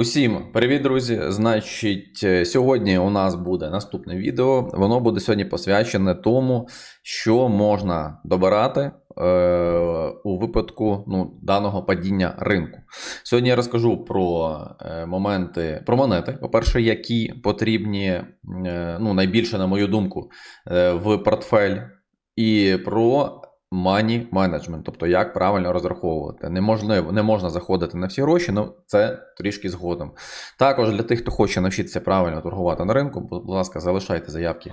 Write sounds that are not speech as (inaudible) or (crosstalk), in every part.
Усім привіт, друзі! Значить, е, сьогодні у нас буде наступне відео. Воно буде сьогодні посвячене тому, що можна добирати е, у випадку ну, даного падіння ринку. Сьогодні я розкажу про е, моменти, про монети, по-перше, які потрібні е, ну, найбільше, на мою думку, е, в портфель, і про money management, тобто як правильно розраховувати. Неможливо, не можна заходити на всі гроші, але це трішки згодом. Також для тих, хто хоче навчитися правильно торгувати на ринку, будь ласка, залишайте заявки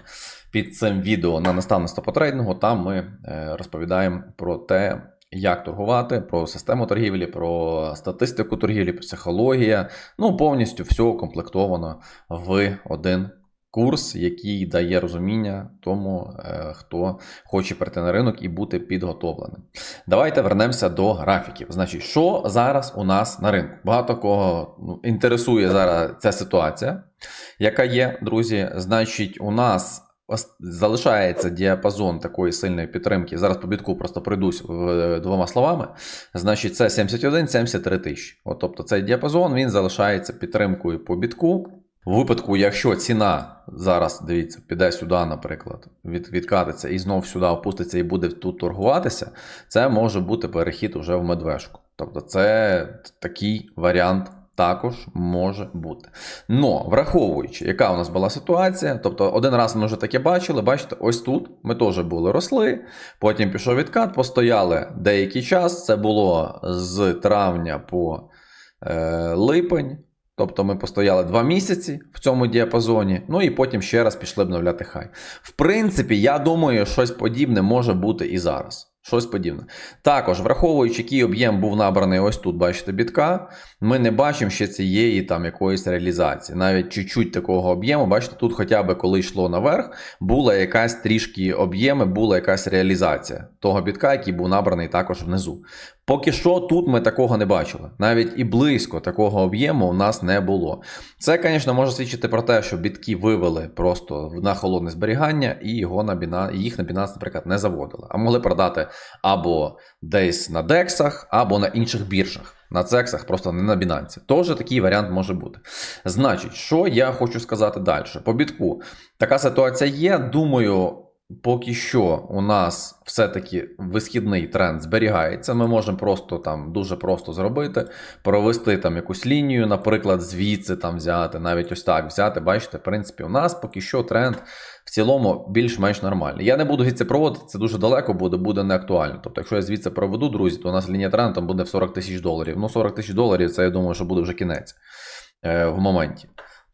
під цим відео на наставництво по трейдингу. Там ми е, розповідаємо про те. Як торгувати, про систему торгівлі, про статистику торгівлі, психологія. Ну, повністю все укомплектовано в один курс, який дає розуміння тому, е, хто хоче прийти на ринок і бути підготовленим. Давайте вернемося до графіків. Значить, що зараз у нас на ринку? Багато кого ну, інтересує зараз ця ситуація, яка є, друзі. Значить, у нас. Залишається діапазон такої сильної підтримки. Зараз по бітку просто пройдусь е, двома словами. Значить, це 71-73 тисячі. От, Тобто цей діапазон він залишається підтримкою по бітку. У випадку, якщо ціна зараз, дивіться, піде сюди, наприклад, від, відкатиться і знов сюди опуститься і буде тут торгуватися, це може бути перехід уже в медвежку. Тобто, це такий варіант. Також може бути. Но враховуючи, яка у нас була ситуація, тобто один раз ми вже таке бачили, бачите, ось тут ми теж були росли, потім пішов відкат, постояли деякий час. Це було з травня по е, липень. Тобто ми постояли два місяці в цьому діапазоні, ну і потім ще раз пішли обновляти хай. В принципі, я думаю, щось подібне може бути і зараз. Щось подібне. Також, враховуючи, який об'єм був набраний ось тут, бачите, бітка, ми не бачимо ще цієї там якоїсь реалізації. Навіть чуть-чуть такого об'єму, бачите, тут хоча б коли йшло наверх, була якась трішки об'єми, була якась реалізація того бітка, який був набраний також внизу. Поки що тут ми такого не бачили. Навіть і близько такого об'єму у нас не було. Це, звісно, може свідчити про те, що бітки вивели просто на холодне зберігання і його на Binance, їх на Binance, наприклад, не заводили, а могли продати або десь на дексах, або на інших біржах. На цексах, просто не на Binance. Тож такий варіант може бути. Значить, що я хочу сказати далі? По бітку. Така ситуація є. Думаю. Поки що у нас все-таки висхідний тренд зберігається. Ми можемо просто там дуже просто зробити, провести там якусь лінію, наприклад, звідси там взяти, навіть ось так взяти. Бачите, в принципі, у нас поки що тренд в цілому більш-менш нормальний. Я не буду звідси проводити, це дуже далеко буде, буде не актуально. Тобто, якщо я звідси проведу, друзі, то у нас лінія тренду там буде в 40 тисяч доларів. Ну, 40 тисяч доларів, це я думаю, що буде вже кінець е, в моменті.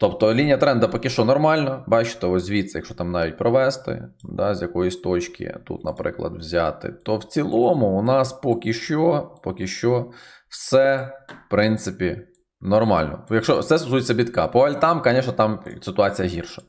Тобто лінія тренда поки що нормально. Бачите, ось звідси, якщо там навіть провести, да, з якоїсь точки, тут, наприклад, взяти, то в цілому у нас поки що, поки що все, в принципі, нормально. Якщо це стосується бітка, по альтам, звісно, там ситуація гірша.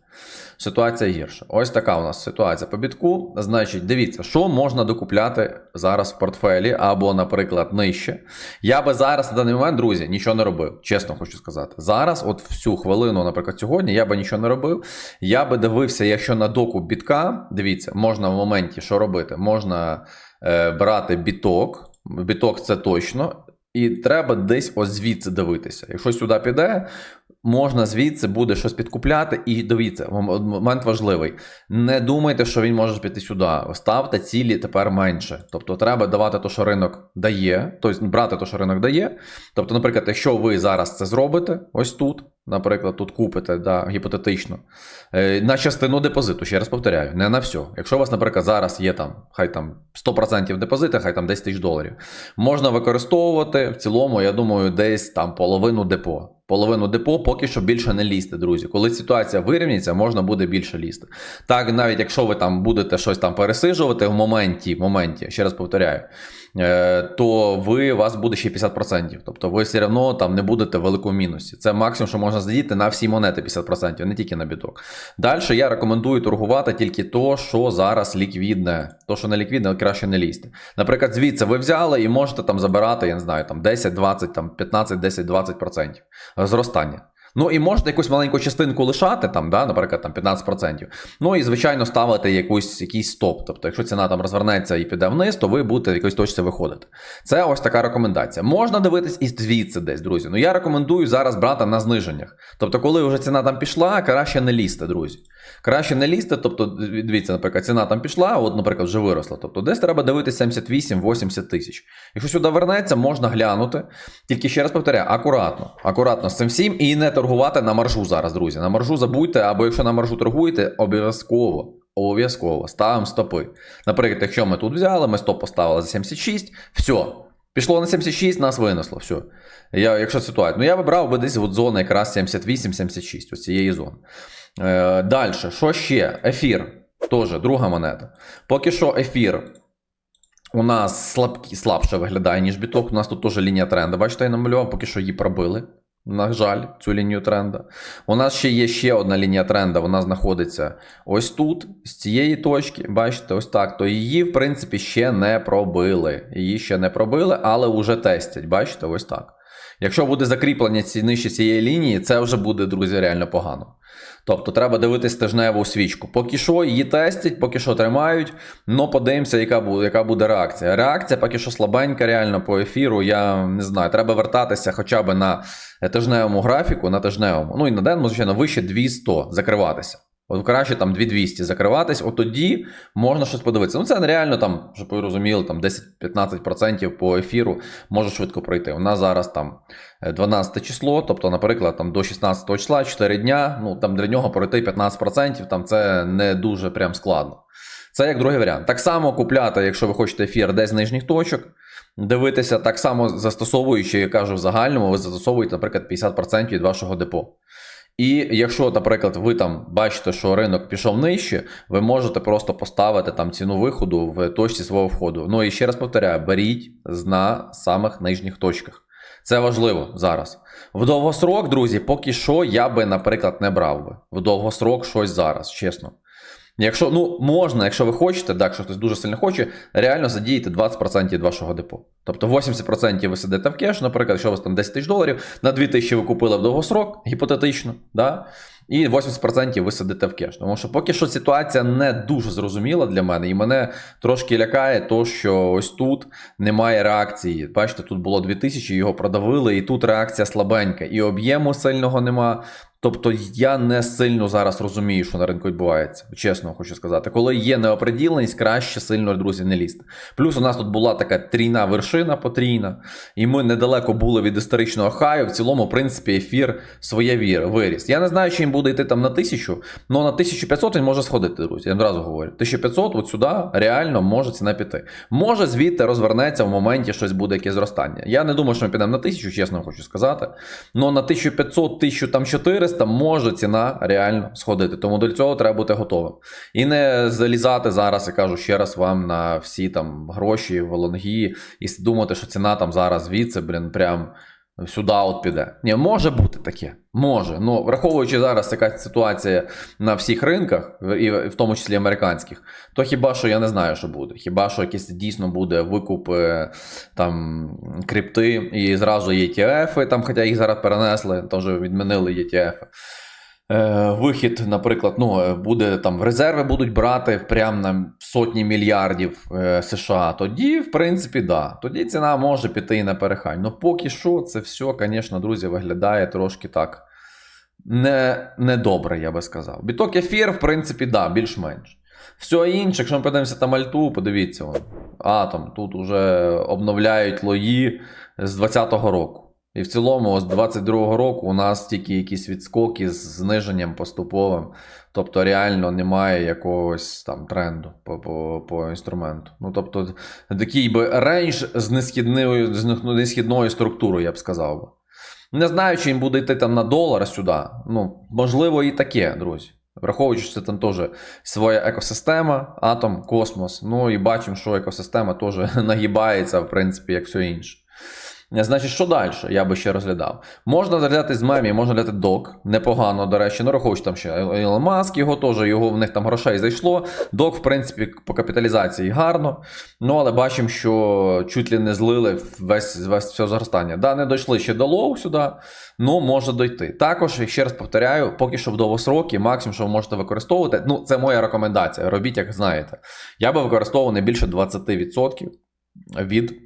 Ситуація гірша. Ось така у нас ситуація по бітку. Значить, дивіться, що можна докупляти зараз в портфелі або, наприклад, нижче. Я би зараз на даний момент, друзі, нічого не робив. Чесно хочу сказати. Зараз, от всю хвилину, наприклад, сьогодні, я би нічого не робив. Я би дивився, якщо на доку бітка, дивіться, можна в моменті що робити? Можна е, брати біток. Біток це точно. І треба десь ось звідси дивитися. Якщо сюди піде, можна звідси буде щось підкупляти. І дивіться, момент важливий. Не думайте, що він може піти сюди. Ставте цілі тепер менше. Тобто треба давати те, що ринок дає, тобто брати те, що ринок дає. Тобто, наприклад, якщо ви зараз це зробите, ось тут. Наприклад, тут купите да, гіпотетично е, на частину депозиту, ще раз повторяю, не на все. Якщо у вас, наприклад, зараз є там, хай там 100% депозиту, хай там 10 тисяч доларів, можна використовувати в цілому, я думаю, десь там половину депо. Половину депо поки що більше не лізти, друзі. Коли ситуація вирівняться, можна буде більше лізти. Так, навіть якщо ви там будете щось там пересижувати в моменті, в моменті, ще раз повторяю, то ви у вас буде ще 50%. Тобто ви все одно там не будете в великому мінусі. Це максимум, що можна задіти на всі монети 50%, не тільки на біток. Далі я рекомендую торгувати тільки то, що зараз ліквідне. То, що не ліквідне, краще не лізти. Наприклад, звідси ви взяли і можете там забирати, я не знаю, там 10, 20, там 15, 10, 20% зростання. Ну і можна якусь маленьку частинку лишати, там, да, наприклад, там 15%. Ну і звичайно ставити якусь, якийсь стоп. Тобто, якщо ціна там розвернеться і піде вниз, то ви будете в якоїсь точці виходити. Це ось така рекомендація. Можна дивитись і звідси десь, друзі. Ну я рекомендую зараз брати на зниженнях. Тобто, коли вже ціна там пішла, краще не лізти, друзі. Краще не лізти, тобто, дивіться, наприклад, ціна там пішла, от, наприклад, вже виросла. Тобто, десь треба дивитися 78-80 тисяч. Якщо сюди вернеться, можна глянути. Тільки ще раз повторяю, акуратно, акуратно з цим всім і не торгувати на маржу зараз, друзі. На маржу забудьте, або якщо на маржу торгуєте, обов'язково. Обов'язково ставимо стопи. Наприклад, якщо ми тут взяли, ми стоп поставили за 76, все. Пішло на 76, нас винесло. Все. Я, якщо ситуація. Ну я вибрав би десь от зона якраз 78-76, ось цієї зони. Е, Далі, що ще? Ефір. Теж друга монета. Поки що ефір у нас слабкі, слабше виглядає, ніж біток. У нас тут теж лінія тренду. Бачите, я намалював, поки що її пробили. На жаль, цю лінію тренда. У нас ще є ще одна лінія тренда, вона знаходиться ось тут, з цієї точки. Бачите, ось так. То її, в принципі, ще не пробили. Її ще не пробили, але вже тестять. Бачите, ось так. Якщо буде закріплення ці нижче цієї лінії, це вже буде, друзі, реально погано. Тобто треба дивитись тижневу свічку. Поки що її тестять, поки що тримають. Ну подивимося, яка буде яка буде реакція. Реакція поки що слабенька, реально по ефіру. Я не знаю. Треба вертатися хоча б на тижневому графіку, на тижневому. Ну і на денному, звичайно, вище 200 закриватися. От краще там 2200 закриватись, от тоді можна щось подивитися. Ну це нереально там, щоб ви розуміли, там 10-15% по ефіру може швидко пройти. У нас зараз там 12 число, тобто, наприклад, там до 16 числа 4 дня, ну там для нього пройти 15%, там це не дуже прям складно. Це як другий варіант. Так само купляти, якщо ви хочете ефір десь з нижніх точок, дивитися, так само застосовуючи, я кажу, в загальному, ви застосовуєте, наприклад, 50% від вашого депо. І якщо, наприклад, ви там бачите, що ринок пішов нижче, ви можете просто поставити там ціну виходу в точці свого входу. Ну і ще раз повторяю, беріть на самих нижніх точках. Це важливо зараз. В довгосрок, друзі, поки що я би, наприклад, не брав би. В довгосрок щось зараз, чесно. Якщо ну можна, якщо ви хочете, так, якщо хтось дуже сильно хоче, реально задіяти 20% від вашого депо. Тобто 80% ви сидите в кеш, наприклад, якщо у вас там 10 тисяч доларів, на 2 тисячі ви купили в довгосрок, гіпотетично, да? і 80% ви сидите в кеш. Тому що поки що ситуація не дуже зрозуміла для мене, і мене трошки лякає, то що ось тут немає реакції. Бачите, тут було 2000, його продавили, і тут реакція слабенька, і об'єму сильного нема. Тобто я не сильно зараз розумію, що на ринку відбувається. Чесно хочу сказати. Коли є неоприділеність, краще сильно, друзі, не лізти. Плюс у нас тут була така трійна вершина потрійна, і ми недалеко були від історичного хаю. В цілому, в принципі, ефір своє вір, виріс. Я не знаю, чи він буде йти там на 1000, але на 1500 він може сходити, друзі. Я одразу говорю. 1500 от сюди реально може ціна піти. Може, звідти розвернеться в моменті щось буде якесь зростання. Я не думаю, що ми підемо на 1000, чесно хочу сказати. Але на 1500, 1400 там може ціна реально сходити. Тому до цього треба бути готовим. І не залізати зараз, я кажу ще раз вам на всі там гроші волонгі і думати, що ціна там зараз звідси, блін, прям. Сюди от піде. Ні, може бути таке. Може. Ну, враховуючи зараз така ситуація на всіх ринках, і в тому числі американських, то хіба що я не знаю, що буде. Хіба що якийсь дійсно буде викуп е, там крипти і зразу ETF, там, хоча їх зараз перенесли, теж відмінили ETF. Е, вихід, наприклад, ну, буде там резерви будуть брати прямо на сотні мільярдів е, США. Тоді, в принципі, да. Тоді ціна може піти і на перехань. Ну поки що, це все, звісно, друзі, виглядає трошки так не, не я би сказав. Біток ефір, в принципі, да, більш-менш. Все інше, якщо ми подивимося там альту, подивіться, атом, тут вже обновляють лої з 2020 року. І в цілому, з 22-го року у нас тільки якісь відскоки з зниженням поступовим. Тобто реально немає якогось там тренду по по, по інструменту. Ну, тобто, такий би рейндж з несхідною, з несхідною структурою, я б сказав би. Не знаю, чи він буде йти там на долар сюди. Ну, можливо, і таке, друзі. Враховуючи, що це там теж своя екосистема, атом, космос. Ну і бачимо, що екосистема теж (laughs) нагибається, в принципі, як все інше. Значить, що далі? Я би ще розглядав. Можна розглядати з мемі, можна розглядати док. Непогано, до речі. Ну, там ще Ілон Маск, його теж, його в них там грошей зайшло. Док, в принципі, по капіталізації гарно. Ну, але бачимо, що чуть ли не злили весь, весь все зростання. Да, не дійшли ще до лоу сюди, ну може дойти. Також, ще раз повторяю, поки що в довгостроки, максимум, що ви можете використовувати. Ну, це моя рекомендація. Робіть, як знаєте. Я би використовував не більше 20% від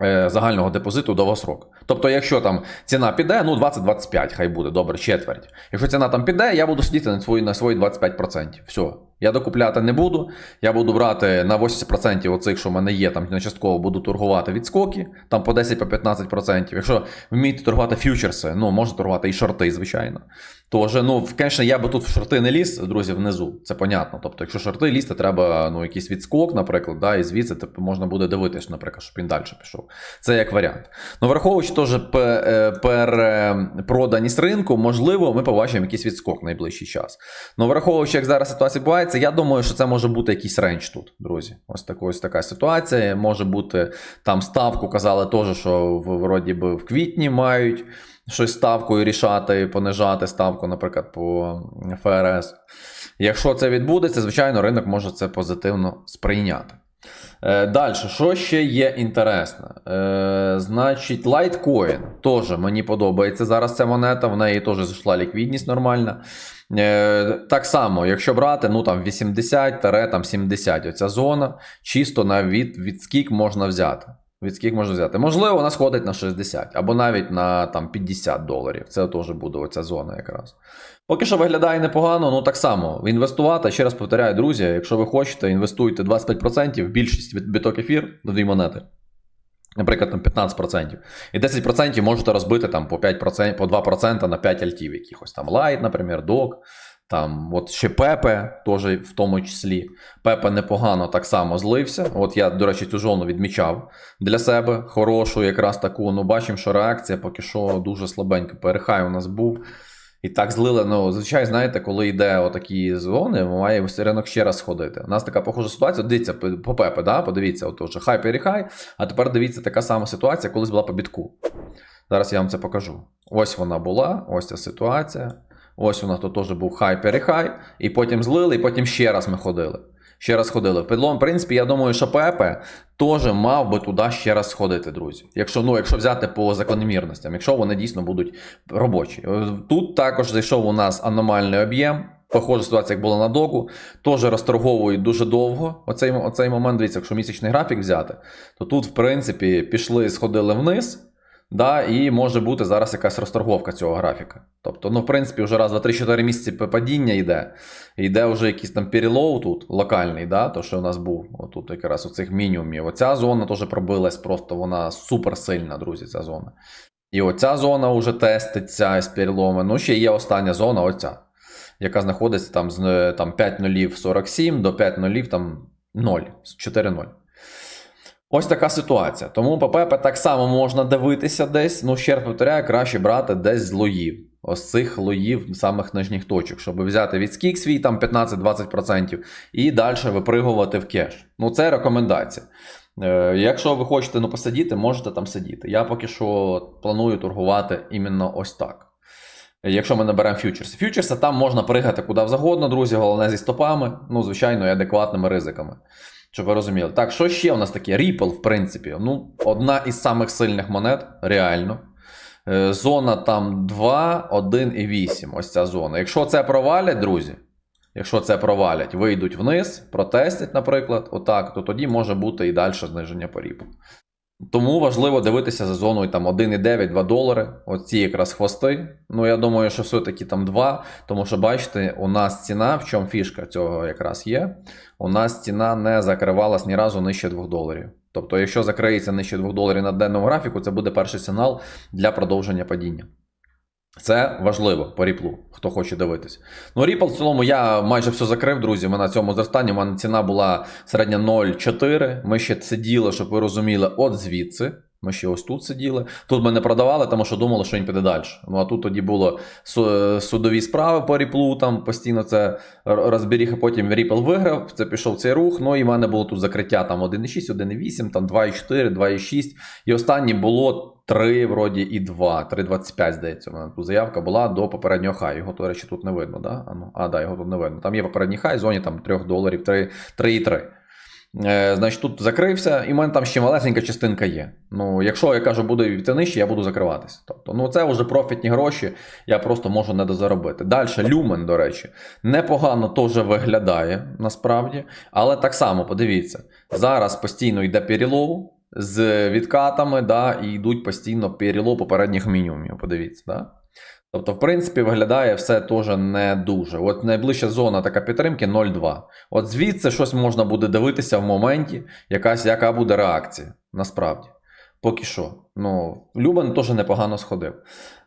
загального депозиту довгосрок. Тобто, якщо там ціна піде, ну 20-25, хай буде, добре, четверть. Якщо ціна там піде, я буду сидіти на свої, на свої 25%. Все. Я докупляти не буду. Я буду брати на 80% оцих, що в мене є, там частково буду торгувати відскоки, там по 10-15%. Якщо вмієте торгувати фьючерси, ну можна торгувати і шорти, звичайно. Тож, ну, звісно, я би тут в шорти не ліз, друзі, внизу. Це понятно. Тобто, якщо шорти лізти, треба ну, якийсь відскок, наприклад, да, і звідси типу, можна буде дивитись, наприклад, щоб він далі пішов. Це як варіант. Ну, враховуючи теж перепроданість ринку, можливо, ми побачимо якийсь відскок в найближчий час. Ну, враховуючи, як зараз ситуація відбувається, я думаю, що це може бути якийсь рейндж тут, друзі. Ось така, ось така ситуація. Може бути там ставку, казали теж, що вроді би в квітні мають щось ставкою рішати, понижати ставку, наприклад, по ФРС. Якщо це відбудеться, звичайно, ринок може це позитивно сприйняти. Е, Далі, що ще є інтересне? Е, значить, Litecoin теж мені подобається зараз ця монета, в неї теж зайшла ліквідність нормальна. Е, так само, якщо брати, ну там 80-70, оця зона, чисто на від, від скік можна взяти. Від скільки можна взяти? Можливо, вона сходить на 60 або навіть на там, 50 доларів. Це теж буде оця зона якраз. Поки що виглядає непогано, ну так само. Інвестувати, ще раз повторяю, друзі, якщо ви хочете, інвестуйте 25%, більшість від біток ефір до дві монети. Наприклад, там 15%. І 10% можете розбити там по 5%, по 2% на 5 альтів якихось. Там Light, наприклад, DOC. Там, от ще Пепе, теж в тому числі. Пепе непогано так само злився. От я, до речі, цю зону відмічав для себе. Хорошу, якраз таку. Ну, бачимо, що реакція поки що дуже слабенька. Перехай у нас був. І так злили. Ну, звичайно, знаєте, коли йде отакі зони, має ринок ще раз сходити. У нас така похожа ситуація. Дивіться, по Пепе, да? подивіться, от уже хай перехай. А тепер дивіться, така сама ситуація, колись була по бітку. Зараз я вам це покажу. Ось вона була, ось ця ситуація. Ось у нас тут теж був хай перехай, і потім злили, і потім ще раз ми ходили. Ще раз ходили. В підлом, в принципі, я думаю, що Пепе теж мав би туди ще раз сходити, друзі. Якщо ну, якщо взяти по закономірностям, якщо вони дійсно будуть робочі. Тут також зайшов у нас аномальний об'єм. Похожа ситуація, як була на доку, теж розторговують дуже довго. Оцей, оцей момент, дивіться, якщо місячний графік взяти, то тут, в принципі, пішли, сходили вниз. Да, і може бути зараз якась розторговка цього графіка. Тобто, ну, в принципі, вже раз, два, три, чотири місяці падіння йде. Йде вже якийсь там перелоу тут локальний, да, то що у нас був отут якраз у цих мінімумів. Оця зона теж пробилась, просто вона супер сильна, друзі, ця зона. І оця зона вже теститься з переломи. Ну, ще є остання зона, оця, яка знаходиться там з там, 5 нулів 47 до 5 нулів там 0, 4-0. Ось така ситуація. Тому по Пепе так само можна дивитися десь. Ну, ще раз повторяю, краще брати десь з лоїв. Ось цих лоїв самих нижніх точок, щоб взяти від скік свій там 15-20% і далі випригувати в кеш. Ну, це рекомендація. Е, якщо ви хочете ну, посидіти, можете там сидіти. Я поки що планую торгувати іменно ось так. Якщо ми наберемо фьючерси. Фьючерси там можна пригати куди завгодно, друзі, головне зі стопами, ну, звичайно, і адекватними ризиками. Щоб ви розуміли. Так, що ще у нас таке? Ripple, в принципі, ну, одна із самих сильних монет, реально. Е, Зона там 2, 1 і 8. Ось ця зона. Якщо це провалять, друзі, якщо це провалять, вийдуть вниз, протестять, наприклад, отак, то тоді може бути і далі зниження по Ripple. Тому важливо дивитися за зоною там 1,9-2 долари. Оці якраз хвости. Ну, я думаю, що все-таки там 2. Тому що, бачите, у нас ціна, в чому фішка цього якраз є. У нас ціна не закривалась ні разу нижче 2 доларів. Тобто, якщо закриється нижче 2 доларів на денному графіку, це буде перший сигнал для продовження падіння. Це важливо по ріплу, хто хоче дивитись. Ну, Ріпл в цілому я майже все закрив, друзі. Ми на цьому зростанні. У мене ціна була середня 0,4. Ми ще сиділи, щоб ви розуміли, от звідси. Ми ще ось тут сиділи. Тут ми не продавали, тому що думали, що він піде далі. Ну а тут тоді було судові справи по ріплу, там постійно це розберіг, а потім Ripple виграв, це пішов цей рух. Ну і в мене було тут закриття там 1,6, 1,8, там 2,4, 2,6. І останнє було 3, вроді, і 2, 3,25, здається. У мене тут заявка була до попереднього хай. Його, до речі, тут не видно, да? А, ну, а да, його тут не видно. Там є попередній хай, зоні там 3 доларів, 3, 3,3. Е, значить, тут закрився, і в мене там ще малесенька частинка є. Ну, якщо я кажу, буде йти нижче, я буду закриватися. Тобто, ну це вже профітні гроші, я просто можу не дозаробити. Далі, люмен, до речі, непогано теж виглядає насправді, але так само подивіться, зараз постійно йде перелов з відкатами, да, і йдуть постійно перелов попередніх мінімумів. Подивіться, да? Тобто, в принципі, виглядає все теж не дуже. От найближча зона така підтримки 0,2. От звідси щось можна буде дивитися в моменті, якась, яка буде реакція. Насправді. Поки що. Ну, Любан теж непогано сходив.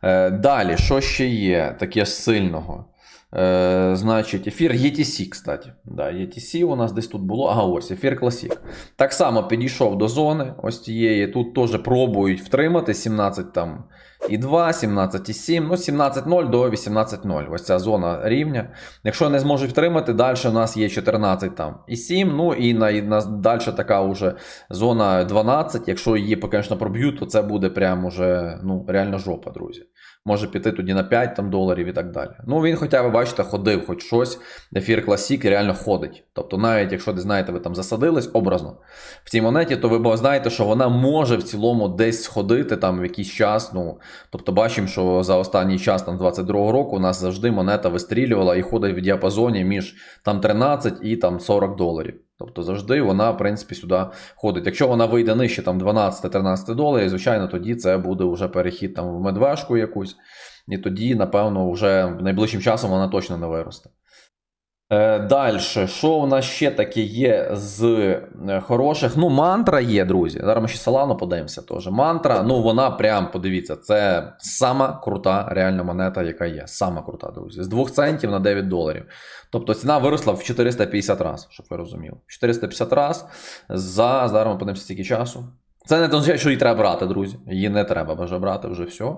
Е, далі, що ще є таке сильного? Е, значить, ефір ETC, кстати. Да, ETC у нас десь тут було. Ага, ось ефір Classic. Так само підійшов до зони. Ось тієї. Тут теж пробують втримати 17 там і 2, 17,7, ну 17,0 до 18,0. Ось ця зона рівня. Якщо не зможуть втримати, далі у нас є 14 там і 7, ну і на, і на далі така вже зона 12. Якщо її, звісно, проб'ють, то це буде прям уже ну, реально жопа, друзі. Може піти тоді на 5 там, доларів і так далі. Ну він, хоча ви бачите, ходив хоч щось. Ефір Classic реально ходить. Тобто, навіть якщо знаєте, ви там засадились образно в цій монеті, то ви знаєте, що вона може в цілому десь сходити там в якийсь час. Ну, тобто, бачимо, що за останній час, там 22-го року, у нас завжди монета вистрілювала і ходить в діапазоні між там 13 і там 40 доларів. Тобто завжди вона, в принципі, сюди ходить. Якщо вона вийде нижче там 12-13 доларів, звичайно, тоді це буде вже перехід там в медвежку якусь. І тоді, напевно, вже найближчим часом вона точно не виросте. Е, Далі, що у нас ще таке є з е, хороших? Ну, мантра є, друзі. Зараз ми ще Солану подивимося теж. Мантра, ну вона прям, подивіться, це сама крута реальна монета, яка є. Сама крута, друзі. З 2 центів на 9 доларів. Тобто ціна виросла в 450 разів, щоб ви розуміли. 450 разів за, зараз ми подивимося стільки часу. Це не означає, що її треба брати, друзі. Її не треба вже брати, вже все.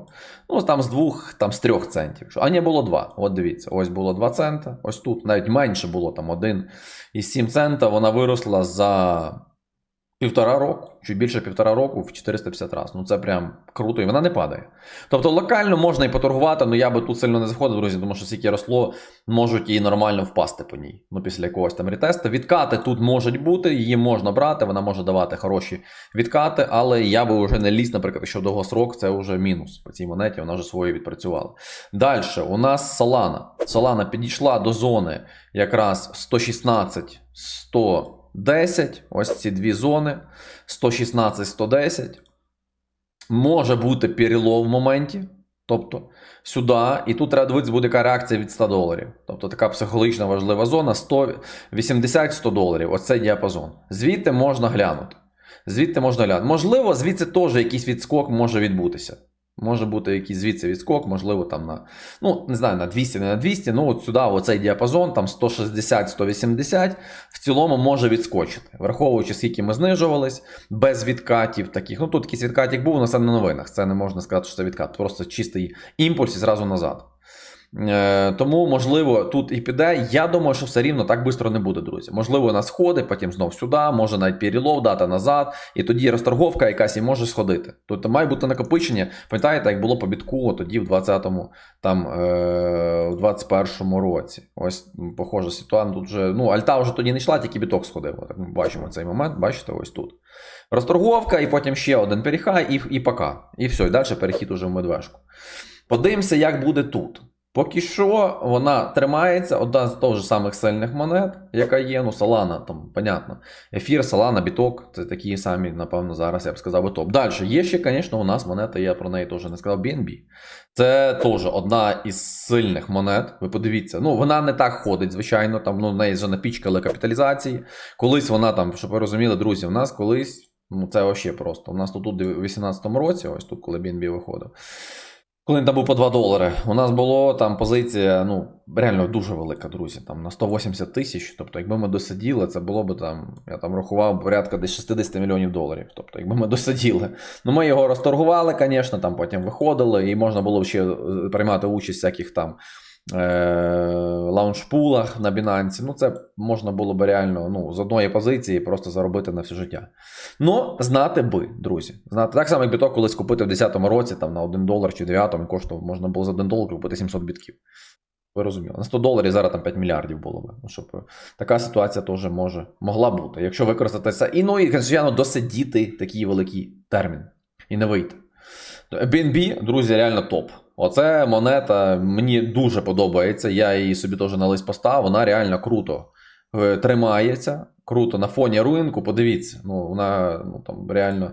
Ну, там з двох, там з трьох центів. А ні, було два. От дивіться, ось було 2 цента, ось тут навіть менше було там 1,7 цента. Вона виросла за півтора року, чуть більше півтора року в 450 разів. Ну це прям круто, і вона не падає. Тобто локально можна і поторгувати, але я би тут сильно не заходив, друзі, тому що скільки росло, можуть і нормально впасти по ній. Ну, після якогось там ретесту. Відкати тут можуть бути, її можна брати, вона може давати хороші відкати, але я би вже не ліз, наприклад, якщо довгосрок, це вже мінус по цій монеті, вона вже своє відпрацювала. Далі, у нас Solana. Solana підійшла до зони якраз 116 110. Ось ці дві зони. 116 110. Може бути перелов в моменті. Тобто сюди, і тут треба дивитися, буде яка реакція від 100 доларів. Тобто така психологічна важлива зона 180-100 доларів. Оце діапазон. Звідти можна глянути. Звідти можна глянути. Можливо, звідси теж якийсь відскок може відбутися. Може бути якийсь звідси відскок, можливо, там на, ну, не знаю, на 200, не на 200, ну от сюди, оцей діапазон, там 160-180, в цілому може відскочити. Враховуючи, скільки ми знижувались, без відкатів таких. Ну, тут якийсь відкатик був, але це на новинах. Це не можна сказати, що це відкат, просто чистий імпульс і зразу назад. Е, тому, можливо, тут і піде. Я думаю, що все рівно так швидко не буде, друзі. Можливо, на сходи, потім знов сюди, може навіть перелов дати назад, і тоді розторговка якась і може сходити. Тобто має бути накопичення. Пам'ятаєте, як було по бітку тоді в 20-му, там, е, в 21-му році. Ось похожа ситуація. Тут вже, ну, Альта вже тоді не йшла, тільки біток сходив. Так ми бачимо цей момент, бачите, ось тут. Розторговка, і потім ще один перехай, і, і пока. І все, і далі перехід уже в медвежку. Подивимося, як буде тут. Поки що вона тримається, одна з того самих сильних монет, яка є. Ну, Solana, там, понятно. Ефір, Solana, біток це такі самі, напевно, зараз я б сказав, би топ. Далі, є ще, звісно, у нас монета, я про неї теж не сказав, BNB. Це теж одна із сильних монет. Ви подивіться, ну вона не так ходить, звичайно. Там ну, в неї вже напічкали капіталізації. Колись вона там, щоб ви розуміли, друзі, у нас колись, ну це взагалі просто. У нас тут у 2018 році, ось тут, коли BNB виходив. Коли він там був по 2 долари, у нас було там позиція, ну, реально дуже велика, друзі, там на 180 тисяч. Тобто, якби ми досиділи, це було б там, я там рахував порядка десь 60 мільйонів доларів. Тобто, якби ми досиділи. Ну, ми його розторгували, звісно, там потім виходили, і можна було ще е, приймати участь всяких там лаунчпулах на Binance. Ну, це можна було б реально ну, з одної позиції просто заробити на все життя. Ну, знати би, друзі. Знати. Так само, як біток колись купити в 10-му році там, на 1 долар чи 9 і коштував, можна було за 1 долар купити 700 бітків. Ви розуміли? На 100 доларів зараз там 5 мільярдів було би. Ну, щоб така ситуація теж може могла бути, якщо використати це. І ну і звичайно досидіти такий великий термін і не вийти. BNB, друзі, реально топ. Оце монета мені дуже подобається. Я її собі теж на лист поставив. Вона реально круто е, тримається, круто на фоні ринку. Подивіться, ну вона ну, там реально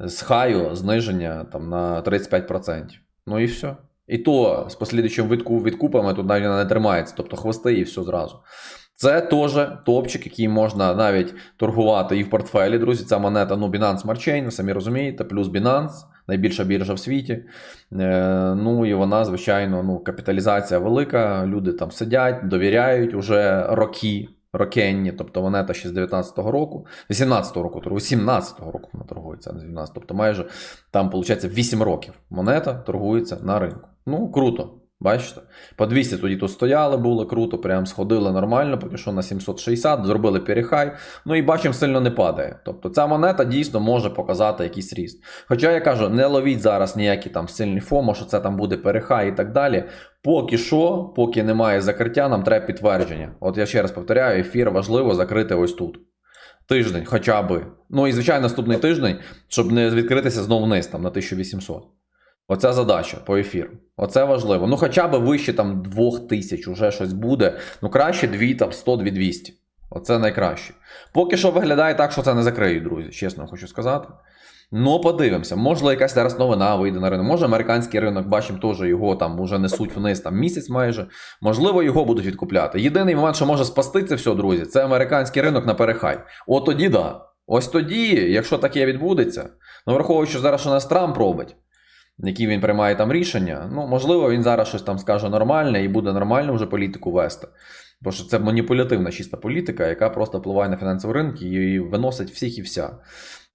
з хаю зниження там, на 35%. Ну і все. І то з послідуючим відку, відкупами тут навіть вона не тримається, тобто хвости і все зразу. Це теж топчик, який можна навіть торгувати і в портфелі, друзі. Ця монета ну, Binance Smart Chain, ви самі розумієте, плюс Binance, найбільша біржа в світі. Е, ну і вона, звичайно, ну, капіталізація велика. Люди там сидять, довіряють уже роки, рокенні, тобто монета ще з 19-го року, 18-го року, 18-го року вона торгується, не 19 Тобто майже там, виходить, 8 років монета торгується на ринку. Ну, круто. Бачите? По 200 тоді тут стояли, було круто, прям сходили нормально, поки що на 760, зробили перехай. Ну і бачимо, сильно не падає. Тобто ця монета дійсно може показати якийсь ріст. Хоча я кажу, не ловіть зараз ніякі там сильні ФОМО, що це там буде перехай і так далі. Поки що, поки немає закриття, нам треба підтвердження. От я ще раз повторяю, ефір важливо закрити ось тут. Тиждень, хоча би. Ну і звичайно, наступний тиждень, щоб не відкритися знову вниз там на 1800. Оця задача по ефіру. Оце важливо. Ну, хоча б вище там 2000 вже щось буде. Ну, краще 2, там 100, 200. Оце найкраще. Поки що виглядає так, що це не закриють, друзі, чесно хочу сказати. Ну, подивимося, можливо, якась зараз новина вийде на ринок. Може, американський ринок, бачимо, теж його там уже несуть вниз там місяць майже. Можливо, його будуть відкупляти. Єдиний момент, що може спасти це все, друзі, це американський ринок на перехай. От тоді да. Ось тоді, якщо таке відбудеться, ну враховуючи, що зараз що нас Трамп робить які він приймає там рішення. Ну, можливо, він зараз щось там скаже нормальне і буде нормально вже політику вести. Бо що це маніпулятивна чиста політика, яка просто впливає на фінансові ринки і виносить всіх і вся.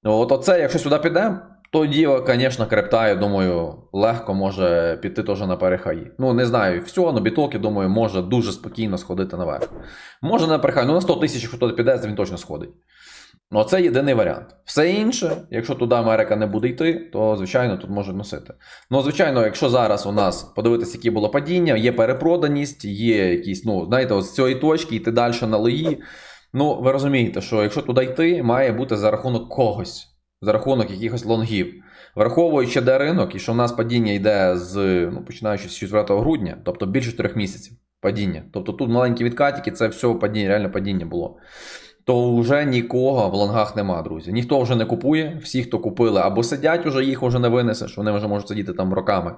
От оце, якщо сюди піде, тоді, звісно, крипта, я думаю, легко може піти теж на перехаї. Ну, не знаю, все, але біток, думаю, може дуже спокійно сходити наверх. Може на перехаї, ну на 100 тисяч, туди піде, він точно сходить. Ну, це єдиний варіант. Все інше, якщо туди Америка не буде йти, то звичайно тут може носити. Ну, звичайно, якщо зараз у нас подивитися, яке було падіння, є перепроданість, є якісь, ну, знаєте, з цієї точки йти далі на лої. Ну, ви розумієте, що якщо туди йти, має бути за рахунок когось, за рахунок якихось лонгів. Враховуючи, де ринок, і що в нас падіння йде з ну, починаючи з 4 грудня, тобто більше 4 місяців падіння. Тобто тут маленькі відкатики, це все падіння, реально падіння було то вже нікого в лонгах нема, друзі. Ніхто вже не купує. Всі, хто купили, або сидять, уже їх вже не винесеш, вони вже можуть сидіти там роками.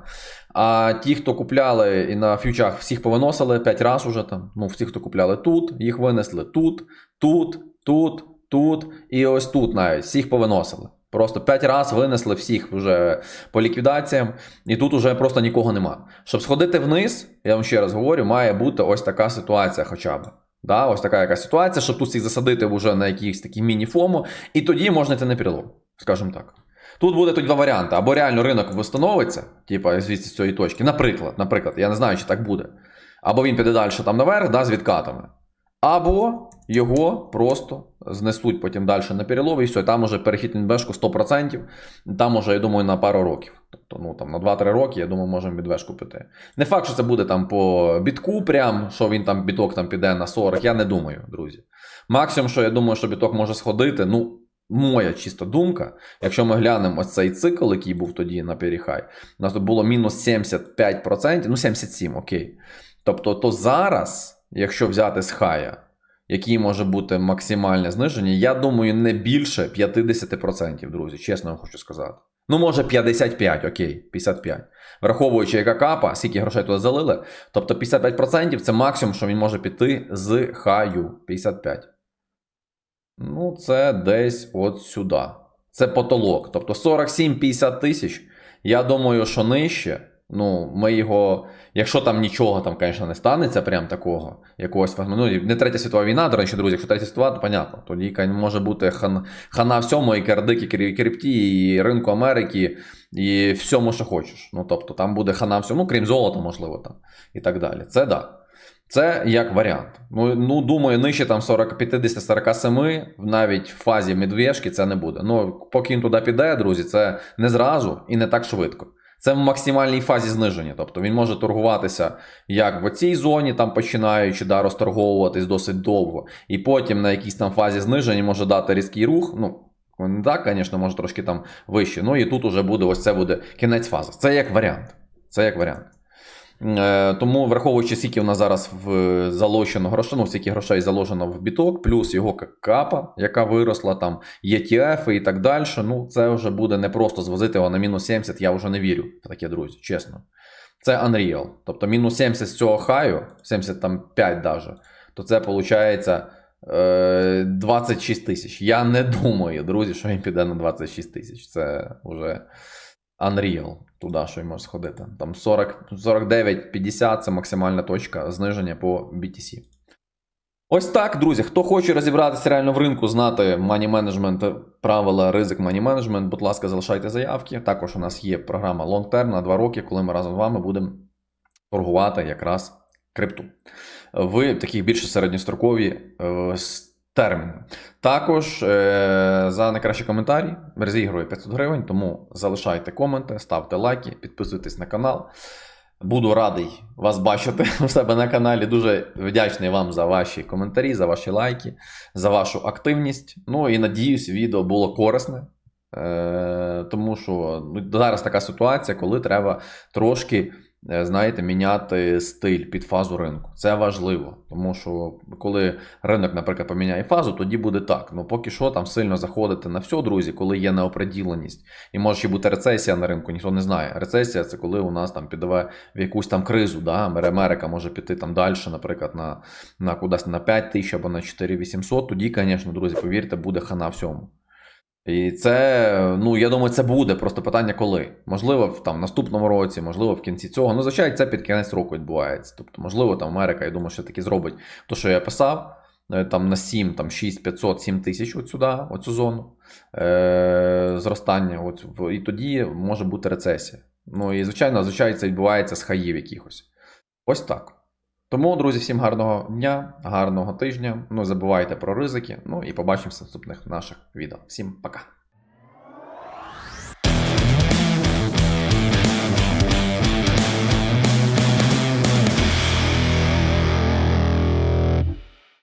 А ті, хто купляли і на фьючах, всіх повиносили 5 разів уже там. Ну, всі, хто купляли тут, їх винесли тут, тут, тут, тут і ось тут навіть всіх повиносили. Просто 5 разів винесли всіх вже по ліквідаціям, і тут уже просто нікого нема. Щоб сходити вниз, я вам ще раз говорю, має бути ось така ситуація хоча б. Да, Ось така якась ситуація, щоб тут всіх засадити вже на якісь такі міні-фому, і тоді можна йти на перелом, скажімо так. Тут буде тоді два варіанти. Або реально ринок встановиться, типа звідси з цієї точки. Наприклад, наприклад, я не знаю, чи так буде. Або він піде далі там наверх, да, з відкатами. Або його просто знесуть потім далі на перелов, і все, там уже перехід інвешку 100%. Там уже, я думаю, на пару років. Тобто, ну там на 2-3 роки, я думаю, можемо відвешку піти. Не факт, що це буде там по бітку, прям, що він там біток там піде на 40, я не думаю, друзі. Максимум, що я думаю, що біток може сходити, ну. Моя чиста думка, якщо ми глянемо ось цей цикл, який був тоді на Періхай, у нас тут було мінус 75%, ну 77, окей. Тобто, то зараз якщо взяти з хая, який може бути максимальне зниження, я думаю, не більше 50%, друзі, чесно вам хочу сказати. Ну, може, 55, окей, 55. Враховуючи, яка капа, скільки грошей туди залили, тобто 55% це максимум, що він може піти з хаю 55. Ну, це десь от сюди. Це потолок. Тобто 47-50 тисяч. Я думаю, що нижче Ну, ми його, якщо там нічого там, звісно, не станеться, прям такого, якогось ну, не третя світова війна, до речі, друзі, якщо третя світова, то понятно. Тоді може бути хан, хана всьому, і кирдик, і крипті, і ринку Америки, і всьому, що хочеш. Ну, тобто, там буде хана всьому, ну, крім золота, можливо, там, і так далі. Це да. Це як варіант. Ну, ну думаю, нижче там 40, 50-47, навіть в фазі медвежки це не буде. Ну, поки він туди піде, друзі, це не зразу і не так швидко. Це в максимальній фазі зниження. Тобто він може торгуватися як в цій зоні, там починаючи да, розторговуватись досить довго, і потім на якійсь там фазі зниження може дати різкий рух. Ну, не так, звісно, може трошки там вище. Ну і тут уже буде ось це буде кінець фази. Це як варіант. Це як варіант. Е, Тому, враховуючи, скільки у нас зараз в залучено грошей, ну, скільки грошей заложено в біток, плюс його капа, яка виросла, там ETF і так далі. Ну, це вже буде не просто звозити його на мінус 70, я вже не вірю таке, друзі, чесно. Це Unreal. Тобто мінус 70 з цього хаю, 75 даже, то це виходить е, 26 тисяч. Я не думаю, друзі, що він піде на 26 тисяч. Це вже Unreal, туди, що він може сходити. Там 40, 49-50 це максимальна точка зниження по BTC. Ось так, друзі. Хто хоче розібратися реально в ринку, знати money management, правила ризик money management, будь ласка, залишайте заявки. Також у нас є програма Long Term на 2 роки, коли ми разом з вами будемо торгувати якраз крипту в таких більше середньострокові терміни. Також е, за найкращі коментарі розігрує 500 гривень, тому залишайте коменти, ставте лайки, підписуйтесь на канал. Буду радий вас бачити (laughs) у себе на каналі. Дуже вдячний вам за ваші коментарі, за ваші лайки, за вашу активність. Ну і надіюсь, відео було корисне. Е, тому що ну, зараз така ситуація, коли треба трошки, знаєте, міняти стиль під фазу ринку. Це важливо, тому що коли ринок, наприклад, поміняє фазу, тоді буде так. Ну поки що там сильно заходити на все, друзі, коли є неоприділеність. І може ще бути рецесія на ринку, ніхто не знає. Рецесія це коли у нас там піде в якусь там кризу. Да? Америка може піти там далі, наприклад, на, на кудись на 5 тисяч або на 4800. Тоді, звісно, друзі, повірте, буде хана всьому. І це, ну я думаю, це буде. Просто питання коли. Можливо, в там наступному році, можливо, в кінці цього. Ну, звичайно, це під кінець року відбувається. Тобто, можливо, там Америка, я думаю, що таки зробить те, що я писав. е, Там на 7, там 6, 500, 7 тисяч от сюди, оцю зону е- зростання. От, і тоді може бути рецесія. Ну і звичайно, звичайно, це відбувається з хаїв якихось. Ось так. Тому, друзі, всім гарного дня, гарного тижня. Ну, забувайте про ризики. Ну і побачимося в наступних наших відео. Всім пока.